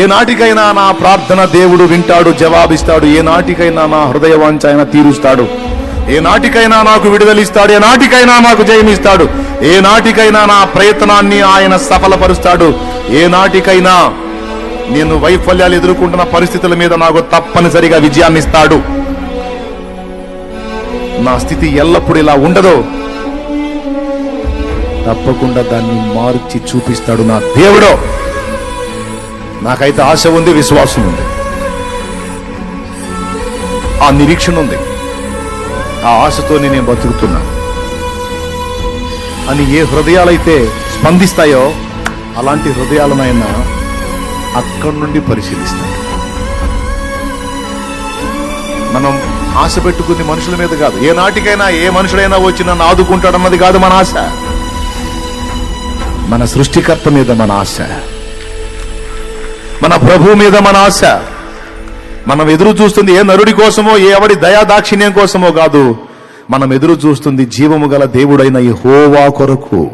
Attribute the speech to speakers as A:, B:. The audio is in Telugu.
A: ఏ నాటికైనా నా ప్రార్థన దేవుడు వింటాడు జవాబిస్తాడు. ఏ నాటికైనా నా హృదయ ఆయన తీరుస్తాడు. ఏ నాటికైనా నాకు విడుదలిస్తాడు ఏ నాటికైనా నాకు జయమిస్తాడు. ఏ నాటికైనా నా ప్రయత్నాన్ని ఆయన సఫలపరుస్తాడు. ఏ నాటికైనా నేను వైఫల్యాలు ఎదుర్కొంటున్న పరిస్థితుల మీద నాకు తప్పనిసరిగా విజయాన్ని ఇస్తాడు నా స్థితి ఎల్లప్పుడూ ఇలా ఉండదు. తప్పకుండా దాన్ని మార్చి చూపిస్తాడు నా దేవుడు. నాకైతే ఆశ ఉంది విశ్వాసం ఉంది. ఆ నిరీక్షణ ఉంది. ఆ ఆశతోనే నేను బతుకుతున్నా. అని ఏ హృదయాలైతే స్పందిస్తాయో అలాంటి హృదయాలనైనా అక్కడి నుండి పరిశీలిస్తాడు మనం ఆశ పెట్టుకుంది మనుషుల మీద కాదు. ఏ నాటికైనా ఏ మనుషుడైనా వచ్చి నన్ను ఆదుకుంటాడన్నది కాదు మన ఆశ. మన సృష్టికర్త మీద మన ఆశ. మన ప్రభు మీద మన ఆశ. మనం ఎదురు చూస్తుంది ఏ నరుడి కోసమో ఏ ఎవడి దయా దాక్షిణ్యం కోసమో కాదు. మనం ఎదురు చూస్తుంది జీవము గల దేవుడైన ఈ హోవా కొరకు.